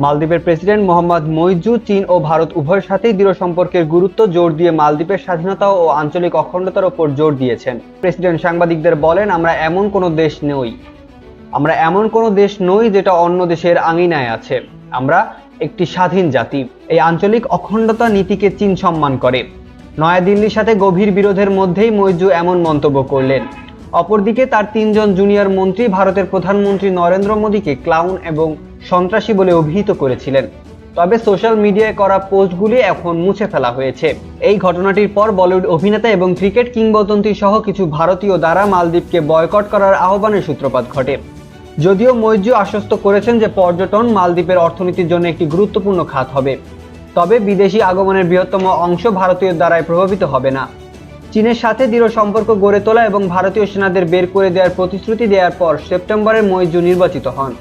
মালদ্বীপের প্রেসিডেন্ট মোহাম্মদ মইজু চীন ও ভারত উভয়ের সাথেই দৃঢ় সম্পর্কের গুরুত্ব জোর দিয়ে মালদ্বীপের স্বাধীনতা ও আঞ্চলিক অখণ্ডতার ওপর জোর দিয়েছেন। প্রেসিডেন্ট সাংবাদিকদের বলেন, আমরা এমন কোনো দেশ নই। আমরা এমন কোনো দেশ নই যেটা অন্য দেশের আঙিনায় আছে। আমরা একটি স্বাধীন জাতি। এই আঞ্চলিক অখণ্ডতা নীতিকে চীন সম্মান করে। নয়াদিল্লির সাথে গভীর বিরোধের মধ্যেই মৈজু এমন মন্তব্য করলেন। অপরদিকে তার তিনজন জুনিয়র মন্ত্রী ভারতের প্রধানমন্ত্রী নরেন্দ্র মোদীকে ক্লাউন এবং সন্ত্রাসী বলে অভিহিত করেছিলেন। তবে সোশ্যাল মিডিয়ায় করা পোস্টগুলি এখন মুছে ফেলা হয়েছে। এই ঘটনাটির পর বলিউড অভিনেতা এবং ক্রিকেট কিংবদন্তি সহ কিছু ভারতীয় দ্বারা মালদ্বীপকে বয়কট করার আহ্বানের সূত্রপাত ঘটে। যদিও মৈজু আশ্বস্ত করেছেন যে পর্যটন মালদ্বীপের অর্থনীতির জন্য একটি গুরুত্বপূর্ণ খাত হবে। তবে বিদেশি আগমনের বৃহত্তম অংশ ভারতীয় দ্বারাই প্রভাবিত হবে না। চীনের সাথে দৃঢ় সম্পর্ক গড়ে তোলা এবং ভারতীয় সেনাদের বের করে দেওয়ার প্রতিশ্রুতি দেওয়ার পর সেপ্টেম্বরে মৈজু নির্বাচিত হন।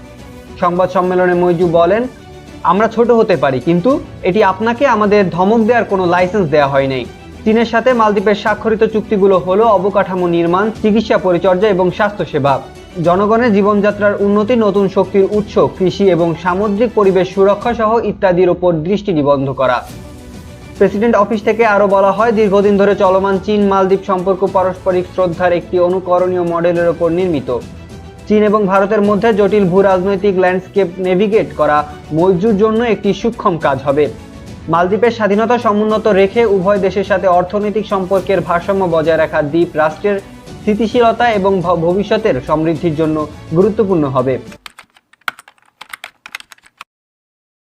সংবাদ সম্মেলনে মৈজু বলেন, আমরা ছোট হতে পারি, কিন্তু এটি আপনাকে আমাদের ধমক দেওয়ার কোনো লাইসেন্স দেওয়া হয় নাই। চীনের সাথে মালদ্বীপের স্বাক্ষরিত চুক্তিগুলো হলো অবকাঠামো নির্মাণ, চিকিৎসা পরিচর্যা এবং স্বাস্থ্যসেবা। জনগণের জীবনযাত্রার উন্নতি, নতুন শক্তির উৎস, কৃষি এবং সামুদ্রিক পরিবেশ সুরক্ষা সহ ইত্যাদির ওপর দৃষ্টি নিবন্ধ করা। প্রেসিডেন্ট অফিস থেকে আরও বলা হয়, দীর্ঘদিন ধরে চলমান চীন মালদ্বীপ সম্পর্ক পারস্পরিক শ্রদ্ধার একটি অনুকরণীয় মডেলের ওপর নির্মিত। চীন এবং ভারতের মধ্যে জটিল ভূ রাজনৈতিক ল্যান্ডস্কেপ নেভিগেট করা মজুর জন্য একটি সূক্ষ্ম কাজ হবে। মালদ্বীপের স্বাধীনতা সমুন্নত রেখে উভয় দেশের সাথে অর্থনৈতিক সম্পর্কের ভারসাম্য বজায় রাখা দ্বীপ রাষ্ট্রের স্থিতিশীলতা এবং ভবিষ্যতের সমৃদ্ধির জন্য গুরুত্বপূর্ণ হবে।